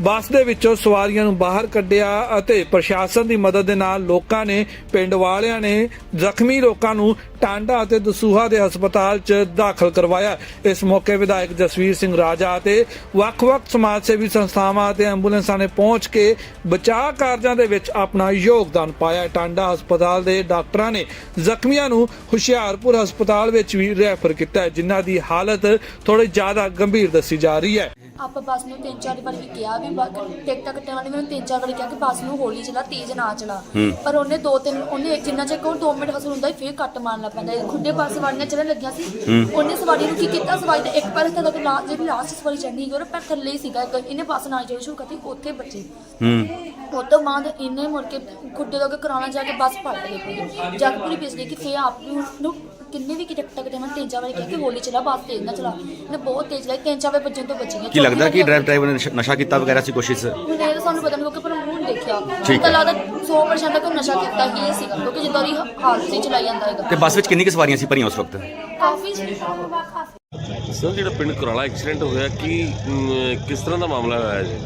ਬੱਸ ਦੇ ਵਿੱਚੋਂ ਸਵਾਰੀਆਂ ਨੂੰ ਬਾਹਰ ਕੱਢਿਆ ਅਤੇ ਪ੍ਰਸ਼ਾਸਨ ਦੀ ਮਦਦ ਦੇ ਨਾਲ ਲੋਕਾਂ ਨੇ, ਪਿੰਡ ਵਾਲਿਆਂ ਨੇ ਜ਼ਖਮੀ ਲੋਕਾਂ ਨੂੰ ਟਾਂਡਾ ਅਤੇ ਦਸੂਹਾ ਦੇ ਹਸਪਤਾਲ 'ਚ ਦਾਖਲ ਕਰਵਾਇਆ। ਇਸ ਮੌਕੇ ਵਿਧਾਇਕ ਜਸਵੀਰ ਸਿੰਘ ਰਾਜਾ ਅਤੇ ਵੱਖ-ਵੱਖ ਸਮਾਜ ਸੇਵੀ ਸੰਸਥਾਵਾਂ ਅਤੇ ਐਂਬੂਲੈਂਸਾਂ ਨੇ ਪਹੁੰਚ ਕੇ ਬਚਾਅ ਕਾਰਜਾਂ ਦੇ ਵਿੱਚ ਆਪਣਾ ਯੋਗਦਾਨ ਪਾਇਆ। ਟਾਂਡਾ ਹਸਪਤਾਲ ਦੇ ਡਾਕਟਰਾਂ ਨੇ ਜ਼ਖਮੀਆਂ ਨੂੰ ਹੁਸ਼ਿਆਰਪੁਰ ਹਸਪਤਾਲ ਵਿੱਚ ਵੀ ਰੈਫਰ ਕੀਤਾ ਜਿਨ੍ਹਾਂ ਦੀ ਹਾਲਤ ਥੋੜੀ ਜ਼ਿਆਦਾ ਗੰਭੀਰ ਦੱਸੀ ਜਾ ਰਹੀ ਹੈ। ਆਪਾਂ ਬੱਸ ਨੂੰ ਤਿੰਨ ਚਾਰ ਵਾਰੀ ਵੀ ਕਿਹਾ ਵੀ ਟਿਕਟਾਂ ਕੱਟਣ ਵਾਲੇ ਮੈਨੂੰ ਤਿੰਨ ਚਾਰ ਵਾਰੀ ਕਿਹਾ ਕਿ ਬੱਸ ਨੂੰ ਹੌਲੀ ਚਲਾ ਤੇਜ਼ ਨਾ ਚਲਾ। ਪਰ ਉਹਨੇ ਦੋ ਤਿੰਨ ਉਹਨੇ ਜਿੰਨਾ ਚਿਰ ਕੋਲ 2 ਮਿੰਟ ਹਸਲ ਹੁੰਦਾ ਫਿਰ ਕੱਟ ਮਾਰਨ ਲੱਗ ਪੈਂਦਾ ਖੁੱਡੇ ਪਾਸ ਸਵਾਰੀਆਂ ਚੜਨ ਲੱਗੀਆਂ ਸੀ। ਉਹਨੇ ਸਵਾਰੀ ਨੂੰ ਕੀ ਕੀਤਾ ਸਵਾਰੀ ਦੇ ਇੱਕ ਪੈਰ ਤੇ ਤੱਕ ਜਿਹੜੀ ਲਾਸਟ ਸਵਾਰੀ ਚੜਨੀ ਉਹਦਾ ਪੈਰ ਥੱਲੇ ਹੀ ਸੀਗਾ ਇਹਨੇ ਬੱਸ ਨਾਲ ਜਿਹੜੀ ਸ਼ੁਰੂ ਕਰਤੀ ਉੱਥੇ ਬੱਚੇ। ਉਹ ਤੋਂ ਬਾਅਦ ਇਹਨੇ ਮੁੜ ਕੇ ਖੁੱਡੇ ਤੋਂ ਕਰਾਉਣਾ ਜਾ ਕੇ ਬੱਸ ਪਲਟ ਗਈ ਜਾ ਕੇ ਪੂਰੀ ਪਿਛਲੇ ਕਿ ਫੇ ਆਪ ਨੂੰ ਕਿੰਨੇ ਵੀ ਕਿ ਟਿਕਟਾਂ ਕੱਟੇ ਮੈਂ ਤਿੰਨ ਚਾਰ ਵਾਰੀ ਕਿਹਾ ਕਿ ਹੌਲੀ ਚਲਾ ਬੱਸ ਤੇਜ਼ ਨਾ ਚਲਾ। ਇਹਨੇ ਬਹੁਤ ਤੇਜ਼ ਚਲਾਈ ਤਿੰਨ ਚਾਰ ਵਾਰ ਬੱਚਿਆਂ ਤੋਂ ਬਚੀ ਗਈ ਕੀ ਲੱਗਦਾ ਕਿ ਡਰਾਈਵ ਡਰਾਈਵਰ ਨੇ ਨਸ਼ਾ- ਨਸ਼ਾ ਕੀਤਾ ਵਗੈਰਾ ਸੀ ਕੋਸ਼ਿਸ਼? ਹੁਣ ਇਹ ਤਾਂ ਸਾਨੂੰ ਪਤਾ ਨਹੀਂ ਕਿਉਂਕਿ ਪਰ ਮੂੰਹ ਨਹੀਂ ਦੇਖਿਆ। ਠੀਕ ਤਾਂ ਹੈ। ਲੱਗਦਾ 100% ਤੱਕ ਨਸ਼ਾ ਕੀਤਾ ਹੀ ਸੀਗਾ ਕਿਉਂਕਿ ਜਦੋਂ ਹੀ ਹਾਲਤ ਤੇ ਚਲਾਈ ਜਾਂਦਾ ਹੈਗਾ ਤੇ। ਬੱਸ ਵਿੱਚ ਕਿੰਨੀ ਕੁ ਸਵਾਰੀਆਂ ਸੀ ਭਰੀਆਂ ਉਸ ਵਕਤ? ਕਾਫੀ ਸਰ ਜਿਹੜਾ ਪਿੰਡ ਕੁਰਾਲਾ ਐਕਸੀਡੈਂਟ ਹੋਇਆ ਕੀ ਅਮ, ਕਿਸ ਤਰ੍ਹਾਂ ਦਾ ਮਾਮਲਾ ਹੋਇਆ ਜੀ?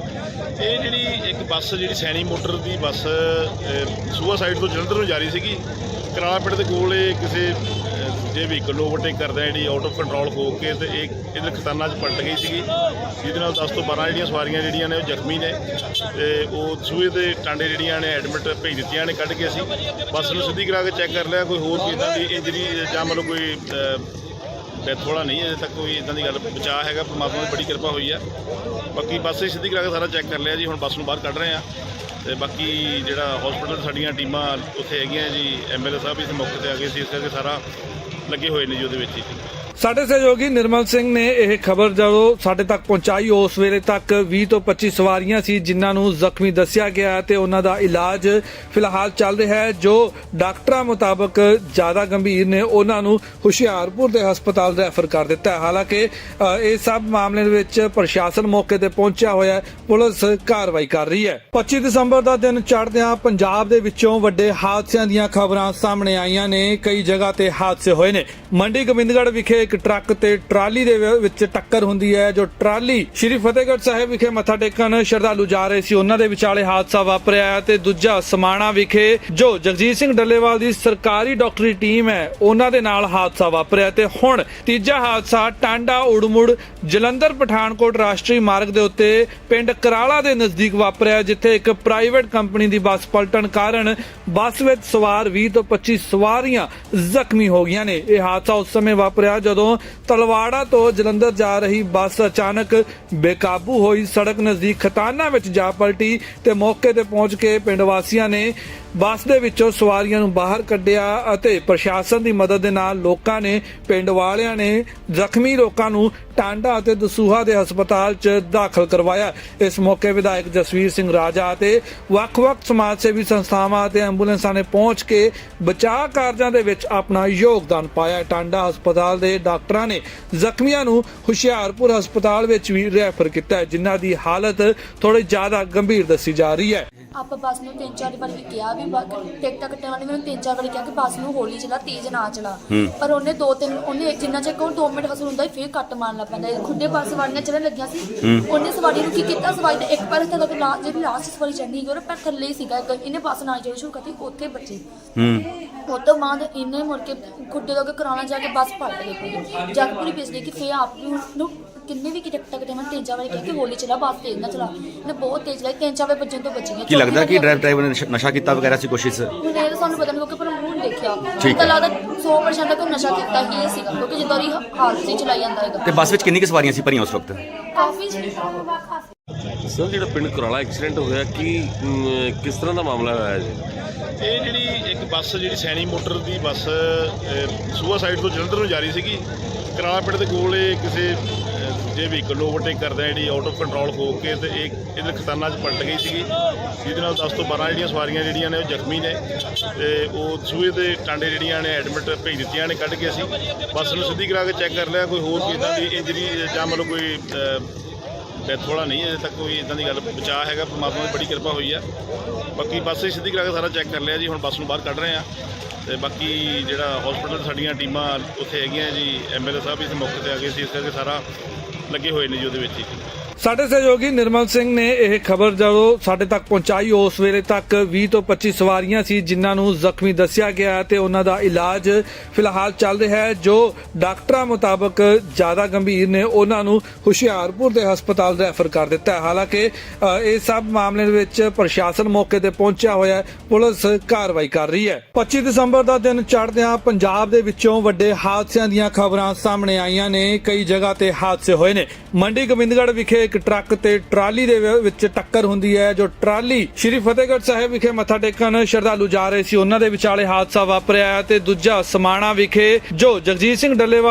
ਇਹ ਜਿਹੜੀ ਇੱਕ ਬੱਸ ਜਿਹੜੀ ਸੈਣੀ ਮੋਟਰ ਦੀ ਬੱਸ ਸੂਆ ਸਾਈਡ ਤੋਂ ਜਲੰਧਰ ਨੂੰ ਜਾ ਰਹੀ ਸੀਗੀ। ਕਰਾਲਾ ਪਿੰਡ ਦੇ ਕੋਲ ਇਹ ਕਿਸੇ ਜੇ ਵਹੀਕਲ ਨੂੰ ਓਵਰਟੇਕ ਕਰਦਾ ਜਿਹੜੀ ਆਊਟ ਆਫ ਕੰਟਰੋਲ ਹੋ ਕੇ ਤੇ ਇਹ ਇਹਦੇ ਖਤਾਨਾ 'ਚ ਪਲਟ ਗਈ ਸੀਗੀ। ਜਿਹਦੇ ਨਾਲ 10 ਤੋਂ 12 ਜਿਹੜੀਆਂ ਸਵਾਰੀਆਂ ਜਿਹੜੀਆਂ ਨੇ ਉਹ ਜ਼ਖਮੀ ਨੇ ਤੇ ਉਹ ਸੂਏ ਦੇ ਟਾਂਡੇ ਜਿਹੜੀਆਂ ਨੇ ਐਡਮਿਟ ਭੇਜ ਦਿੱਤੀਆਂ ਨੇ, ਕੱਢ ਕੇ ਅਸੀਂ ਬੱਸ ਨੂੰ ਸਿੱਧੀ ਕਰਾ ਕੇ ਚੈੱਕ ਕਰ ਲਿਆ, ਕੋਈ ਹੋਰ ਕੋਈ ਦੀ ਇੰਜਰੀ ਜਾਂ ਮਤਲਬ ਕੋਈ ਡੈਥ ਵਾਲਾ ਨਹੀਂ ਅਜੇ ਤੱਕ ਕੋਈ ਇਦਾਂ ਦੀ ਗੱਲ ਬਚਾ ਹੈਗਾ, ਪਰਮਾਤਮਾ ਦੀ ਬੜੀ ਕਿਰਪਾ ਹੋਈ ਆ। ਬਾਕੀ ਬੱਸ ਹੀ ਸਿੱਧੀ ਕਰਾ ਕੇ ਸਾਰਾ ਚੈੱਕ ਕਰ ਲਿਆ ਜੀ, ਹੁਣ ਬੱਸ ਨੂੰ ਬਾਹਰ ਕੱਢ ਰਹੇ ਆ। ਤੇ ਬਾਕੀ ਜਿਹੜਾ ਹਸਪੀਟਲ ਸਾਡੀਆਂ ਟੀਮਾਂ ਉੱਥੇ ਹੈਗੀਆਂ ਜੀ ਐਮਐਲਏ ਸਾਹਿਬ ਇਸ ਮੌਕੇ ਤੇ ਆ ਗਏ ਸੀ, ਇਸ ਕਰਕੇ ਸਾਰਾ ਲੱਗੇ ਹੋਏ ਨੇ ਜੀ ਉਹਦੇ ਵਿੱਚ ਹੀ। ਸਾਡੇ ਸਹਿਯੋਗੀ ਨਿਰਮਲ ਸਿੰਘ ਨੇ ਇਹ ਖਬਰ ਜਦੋਂ ਸਾਡੇ ਤੱਕ ਪਹੁੰਚਾਈ, ਉਸ ਵੇਲੇ ਤੱਕ 20 ਤੋਂ 25 ਸਵਾਰੀਆਂ ਸੀ, ਜਿਨ੍ਹਾਂ ਨੂੰ ਜ਼ਖਮੀ ਦੱਸਿਆ ਗਿਆ ਤੇ ਉਹਨਾਂ ਦਾ ਇਲਾਜ ਫਿਲਹਾਲ ਚੱਲ ਰਿਹਾ ਹੈ, ਜੋ ਡਾਕਟਰਾਂ ਮੁਤਾਬਕ ਜ਼ਿਆਦਾ ਗੰਭੀਰ ਨੇ, ਉਹਨਾਂ ਨੂੰ ਹੁਸ਼ਿਆਰਪੁਰ ਦੇ ਹਸਪਤਾਲ ਰੈਫਰ ਕਰ ਦਿੱਤਾ ਹੈ। ਹਾਲਾਂਕਿ ਇਹ ਸਭ ਮਾਮਲੇ ਦੇ ਵਿੱਚ ਪ੍ਰਸ਼ਾਸਨ ਮੌਕੇ ਤੇ ਪਹੁੰਚਿਆ ਹੋਇਆ ਹੈ, ਪੁਲਿਸ ਕਾਰਵਾਈ ਕਰ ਰਹੀ ਹੈ। 25 ਦਸੰਬਰ ਦਾ ਦਿਨ ਚੜ੍ਹਦਿਆਂ ਪੰਜਾਬ ਦੇ ਵਿੱਚੋਂ ਵੱਡੇ ਹਾਦਸਿਆਂ ਦੀਆਂ ਖਬਰਾਂ ਸਾਹਮਣੇ ਆਈਆਂ ਨੇ, ਕਈ ਜਗ੍ਹਾ ਤੇ ਹਾਦਸੇ ਹੋਏ ਨੇ। ਮੰਡੀ ਗੋਬਿੰਦਗੜ੍ਹ ਵਿਖੇ ਇੱਕ ਟਰੱਕ ਤੇ ਟਰਾਲੀ ਦੇ ਵਿੱਚ ਟੱਕਰ ਹੁੰਦੀ ਹੈ, ਜੋ ਟਰਾਲੀ ਸ਼੍ਰੀ ਫਤਿਹਗੜ੍ਹ ਸਾਹਿਬ ਵਿਖੇ ਮੱਥਾ ਟੇਕਣ ਸ਼ਰਧਾਲੂ ਜਾ ਰਹੇ ਸੀ। ਉਹਨਾਂ ਦੇ ਵਿਚਾਲੇ ਹਾਦਸਾ ਵਾਪਰਿਆ ਹੈ ਤੇ ਦੂਜਾ ਸਮਾਣਾ ਵਿਖੇ ਜੋ ਜਗਜੀਤ ਸਿੰਘ ਡੱਲੇਵਾਲ ਦੀ ਸਰਕਾਰੀ ਡਾਕਟਰੀ ਟੀਮ ਹੈ, ਉਹਨਾਂ ਦੇ ਨਾਲ ਹਾਦਸਾ ਵਾਪਰਿਆ ਤੇ ਹੁਣ ਤੀਜਾ ਹਾਦਸਾ ਟਾਂਡਾ ਉੜਮੁੜ ਜਲੰਧਰ ਪਠਾਨਕੋਟ ਰਾਸ਼ਟਰੀ ਮਾਰਗ ਦੇ ਉੱਤੇ ਪਿੰਡ ਕਰਾਲਾ ਦੇ ਨਜ਼ਦੀਕ ਵਾਪਰਿਆ ਜਿੱਥੇ ਇੱਕ ਪ੍ਰਾਈਵੇਟ ਕੰਪਨੀ ਦੀ ਬੱਸ ਪਲਟਣ ਕਾਰਨ ਬੱਸ ਵਿੱਚ ਸਵਾਰ 20 ਤੋਂ 25 ਸਵਾਰੀਆਂ ਜ਼ਖਮੀ ਹੋ ਗਈਆਂ ਨੇ। ਇਹ ਹਾਦਸਾ ਉਸ ਸਮੇਂ ਵਾਪਰਿਆ ਜੋ ਜਦੋਂ ਤਲਵਾੜਾ ਤੋਂ ਜਲੰਧਰ ਜਾ ਰਹੀ ਬੱਸ ਅਚਾਨਕ ਬੇਕਾਬੂ ਹੋਈ, ਸੜਕ ਨਜ਼ਦੀਕ ਖਤਾਨਾ ਵਿੱਚ ਜਾ ਪਲਟੀ ਤੇ ਮੌਕੇ ਤੇ ਪਹੁੰਚ ਕੇ ਪਿੰਡ ਵਾਸੀਆਂ ਨੇ ਬੱਸ ਦੇ ਵਿੱਚੋਂ ਸਵਾਰੀਆਂ ਨੂੰ ਬਾਹਰ ਕੱਢਿਆ ਅਤੇ ਪ੍ਰਸ਼ਾਸਨ ਦੀ ਮਦਦ ਦੇ ਨਾਲ ਲੋਕਾਂ ਨੇ, ਪਿੰਡ ਵਾਲਿਆਂ ਨੇ ਜ਼ਖਮੀ ਲੋਕਾਂ ਨੂੰ ਟਾਂਡਾ ਅਤੇ ਦਸੂਹਾ ਦੇ ਹਸਪਤਾਲ 'ਚ ਦਾਖਲ ਕਰਵਾਇਆ। ਇਸ ਮੌਕੇ ਵਿਧਾਇਕ ਜਸਵੀਰ ਸਿੰਘ ਰਾਜਾ ਅਤੇ ਵੱਖ-ਵੱਖ ਸਮਾਜ ਸੇਵੀ ਸੰਸਥਾਵਾਂ ਅਤੇ ਐਂਬੂਲੈਂਸਾਂ ਨੇ ਪਹੁੰਚ ਕੇ ਬਚਾਅ ਕਾਰਜਾਂ ਦੇ ਵਿੱਚ ਆਪਣਾ ਯੋਗਦਾਨ ਪਾਇਆ। ਟਾਂਡਾ ਹਸਪਤਾਲ ਦੇ ਡਾਕਟਰਾਂ ਨੇ ਜ਼ਖਮੀਆਂ ਨੂੰ ਹੁਸ਼ਿਆਰਪੁਰ ਹਸਪਤਾਲ ਵਿੱਚ ਵੀ ਰੈਫਰ ਕੀਤਾ ਜਿਨ੍ਹਾਂ ਦੀ ਹਾਲਤ ਥੋੜੀ ਜ਼ਿਆਦਾ ਗੰਭੀਰ ਦੱਸੀ ਜਾ ਰਹੀ ਹੈ। ਆਪਾਂ ਬੱਸ ਨੂੰ ਤਿੰਨ ਚਾਰ ਵਾਰੀ ਵੀ ਕਿਹਾ ਵੀ ਬ- ਟਿਕਟਾਂ ਕੱਟਣ ਵਾਲੇ ਮੈਨੂੰ ਤਿੰਨ ਚਾਰ ਵਾਰੀ ਕਿਹਾ ਕਿ ਬੱਸ ਨੂੰ ਹੌਲੀ ਚਲਾ ਤੇਜ਼ ਨਾ ਚਲਾ। ਪਰ ਉਹਨੇ ਦੋ ਤਿੰਨ ਉਹਨੇ ਜਿੰਨਾ ਚਿਰ ਕੋਲ 2 ਮਿੰਟ ਹਸਲ ਹੁੰਦਾ ਸੀ, ਫੇਰ ਕੱਟ ਮਾਰਨ ਲੱਗ ਪੈਂਦਾ ਸੀ। ਖੁੱਡੇ ਪਾਸ ਸਵਾਰੀਆਂ ਚੱਲਣ ਲੱਗੀਆਂ ਸੀ। ਉਹਨੇ ਸਵਾਰੀ ਨੂੰ ਕੀ ਕੀਤਾ? ਸਵਾਰੀ ਦੇ ਇੱਕ ਪੈਰ ਤੱਕ ਲਾ ਜਿਹੜੀ ਲਾਸਟ ਸਵਾਰੀ ਚੜਨੀ ਸੀ ਉਹਦੇ ਪੈਰ ਥੱਲੇ ਹੀ ਸੀਗਾ ਇੱਕ। ਇਹਨੇ ਬੱਸ ਨਾਲ ਜਿਹੜੀ ਸ਼ੁਰੂ ਕਰਤੀ ਉੱਥੇ ਬੱਚੇ। ਉਹ ਤੋਂ ਬਾਅਦ ਇਹਨੇ ਮੁੜ ਕੇ ਖੁੱਡੇ ਤੋਂ ਕਰਾਣਾ ਜਾ ਕੇ ਬੱਸ ਪਲਟ ਗਈ ਪੂਰੀ ਜਾ ਕੇ ਪੂਰੀ ਪਿਸ ਗਈ ਕਿ ਫੇਰ ਆਪ ਨੂੰ ਨੂੰ ਕਿੰਨੇ ਵੀ ਕਿਤੇ ਤੱਕ ਤੇ ਮੈਂ ਤਿੰਨ ਚਾਰ ਵਾਰੀ ਕਿਹਾ ਕਿ ਹੌਲੀ ਚਲਾ ਬੱਸ ਤੇਜ਼ ਨਾ ਚਲਾ। ਇਹਨੇ ਬਹੁਤ ਤੇਜ਼ ਚਲਾਈ ਤਿੰਨ ਚਾਰ ਵਾਰ ਬੱਚਿਆਂ ਤੋਂ ਬਚੀਆਂ ਕੀ ਲੱਗਦਾ ਕਿ ਡਰਾਈਵ ਡਰਾਈਵਰ ਨੇ ਨਸ਼ਾ- ਨਸ਼ਾ ਕੀਤਾ ਵਗੈਰਾ ਸੀ ਕੋਸ਼ਿਸ਼ ਹੁਣ ਇਹ ਤਾਂ ਸਾਨੂੰ ਪਤਾ ਨਹੀਂ ਕਿਉਂਕਿ ਪਰ ਮੂੰਹ ਦੇਖਿਆ। ਠੀਕ ਤਾਂ ਹੈ। ਲੱਗਦਾ 100% ਤੱਕ ਨਸ਼ਾ ਕੀਤਾ ਹੀ ਸੀਗਾ ਕਿਉਂਕਿ ਜਦੋਂ ਦੀ ਹਾਲਤ ਸੀ ਚਲਾਈ ਜਾਂਦਾ ਹੈਗਾ ਤੇ ਬੱਸ ਵਿੱਚ ਕਿੰਨੀ ਕੁ ਸਵਾਰੀਆਂ ਸੀ ਭਰੀਆਂ ਉਸ ਵਕਤ? ਕਾਫੀ ਸੀ। ਸਰ ਜਿਹੜਾ ਪਿੰਡ ਕੁਰਾਲਾ ਐਕਸੀਡੈਂਟ ਹੋਇਆ ਕੀ ਅਮ, ਕਿਸ ਤਰ੍ਹਾਂ ਦਾ ਮਾਮਲਾ ਹੋਇਆ ਜੀ? ਇਹ ਜਿਹੜੀ ਇੱਕ ਬੱਸ ਜਿਹੜੀ ਸੈਣੀ ਮੋਟਰ ਦੀ ਬੱਸ ਸੂਆ ਸਾਈਡ ਤੋਂ ਜਲੰਧਰ ਨੂੰ ਜਾ ਰਹੀ ਸੀਗੀ। ਕਰਾਲਾ ਪਿੰਡ ਦੇ ਕੋਲ ਇਹ ਕਿਸੇ ਜੇ ਵਹੀਕਲ ਨੂੰ ਓਵਰਟੇਕ ਕਰਦਾ ਜਿਹੜੀ ਆਊਟ ਆਫ ਕੰਟਰੋਲ ਹੋ ਕੇ ਤੇ ਇਹ ਇਹਦੇ ਖਤਾਨਾ 'ਚ ਪਲਟ ਗਈ ਸੀਗੀ। ਜਿਹਦੇ ਨਾਲ 10 ਤੋਂ 12 ਜਿਹੜੀਆਂ ਸਵਾਰੀਆਂ ਜਿਹੜੀਆਂ ਨੇ ਉਹ ਜ਼ਖਮੀ ਨੇ ਤੇ ਉਹ ਸੂਏ ਦੇ ਟਾਂਡੇ ਜਿਹੜੀਆਂ ਨੇ ਐਡਮਿਟ ਭੇਜ ਦਿੱਤੀਆਂ ਨੇ ਕੱਢ ਕੇ ਅਸੀਂ ਬੱਸ ਨੂੰ ਸਿੱਧੀ ਕਰਾ ਕੇ ਚੈੱਕ ਕਰ ਲਿਆ ਕੋਈ ਹੋਰ ਕੋਈ ਇਦਾਂ ਦੀ ਇੰਜਰੀ ਜਾਂ ਮਤਲਬ ਕੋਈ ਅਹ, ਡੈਥ ਵਾਲਾ ਨਹੀਂ ਅਜੇ ਤੱਕ ਕੋਈ ਇਦਾਂ ਦੀ ਗੱਲ ਬਚਾ ਹੈਗਾ ਪਰਮਾਤਮਾ ਦੀ ਬੜੀ ਕਿਰਪਾ ਹੋਈ ਆ। ਬਾਕੀ ਬੱਸ ਹੀ ਸਿੱਧੀ ਕਰਾ ਕੇ ਸਾਰਾ ਚੈੱਕ ਕਰ ਲਿਆ ਜੀ ਹੁਣ ਬੱਸ ਨੂੰ ਬਾਹਰ ਕੱਢ ਰਹੇ ਆ ਤੇ ਬਾਕੀ ਜਿਹੜਾ ਹਸਪੀਟਲ ਸਾਡੀਆਂ ਟੀਮਾਂ ਉੱਥੇ ਹੈਗੀਆਂ ਜੀ ਐਮਐਲਏ ਸਾਹਿਬ ਵੀ ਇਸ ਮੌਕੇ ਤੇ ਆ ਗਏ ਸੀ ਇਸ ਕਰਕੇ ਸਾਰਾ ਲੱਗੇ ਹੋਏ ਨੇ ਜੀ ਉਹਦੇ ਵਿੱਚ ਹੀ। ਸਾਡੇ ਸਹਿਯੋਗੀ ਨਿਰਮਲ ਸਿੰਘ ਨੇ ਇਹ ਖਬਰ ਜਦੋਂ ਸਾਡੇ ਤੱਕ ਪਹੁੰਚਾਈ, ਉਸ ਵੇਲੇ ਤੱਕ 20 ਤੋਂ 25 ਸਵਾਰੀਆਂ ਸੀ, ਜਿਨ੍ਹਾਂ ਨੂੰ ਜ਼ਖਮੀ ਦੱਸਿਆ ਗਿਆ ਤੇ ਉਹਨਾਂ ਦਾ ਇਲਾਜ ਫਿਲਹਾਲ ਚੱਲ ਰਿਹਾ ਹੈ, ਜੋ ਡਾਕਟਰਾਂ ਮੁਤਾਬਕ ਜ਼ਿਆਦਾ ਗੰਭੀਰ ਨੇ, ਉਹਨਾਂ ਨੂੰ ਹੁਸ਼ਿਆਰਪੁਰ ਦੇ ਹਸਪਤਾਲ ਰੈਫਰ ਕਰ ਦਿੱਤਾ ਹੈ। ਹਾਲਾਂਕਿ ਇਹ ਸਭ ਮਾਮਲੇ ਦੇ ਵਿੱਚ ਪ੍ਰਸ਼ਾਸਨ ਮੌਕੇ ਤੇ ਪਹੁੰਚਿਆ ਹੋਇਆ ਹੈ, ਪੁਲਿਸ ਕਾਰਵਾਈ ਕਰ ਰਹੀ ਹੈ। 25 ਦਸੰਬਰ ਦਾ ਦਿਨ ਚੜ੍ਹਦਿਆਂ ਪੰਜਾਬ ਦੇ ਵਿੱਚੋਂ ਵੱਡੇ ਹਾਦਸਿਆਂ ਦੀਆਂ ਖਬਰਾਂ ਸਾਹਮਣੇ ਆਈਆਂ ਨੇ, ਕਈ ਜਗ੍ਹਾ ਤੇ ਹਾਦਸੇ ਹੋਏ ਨੇ। ਮੰਡੀ ਗੋਬਿੰਦਗੜ੍ਹ ਵਿਖੇ ਇੱਕ ਟਰੱਕ ਤੇ ਟਰਾਲੀ ਦੇ ਵਿੱਚ ਟੱਕਰ ਹੁੰਦੀ ਹੈ, ਜੋ ਟਰਾਲੀ ਸ਼੍ਰੀ ਫਤਿਹਗੜ੍ਹ ਸਾਹਿਬ ਵਿਖੇ ਮੱਥਾ ਟੇਕਣ ਸ਼ਰਧਾਲੂ ਜਾ ਰਹੇ ਸੀ। ਉਹਨਾਂ ਦੇ ਵਿਚਾਲੇ ਹਾਦਸਾ ਵਾਪਰਿਆ ਹੈ ਤੇ ਦੂਜਾ ਸਮਾਣਾ ਵਿਖੇ ਜੋ ਜਗਜੀਤ ਸਿੰਘ ਡੱਲੇਵਾਲ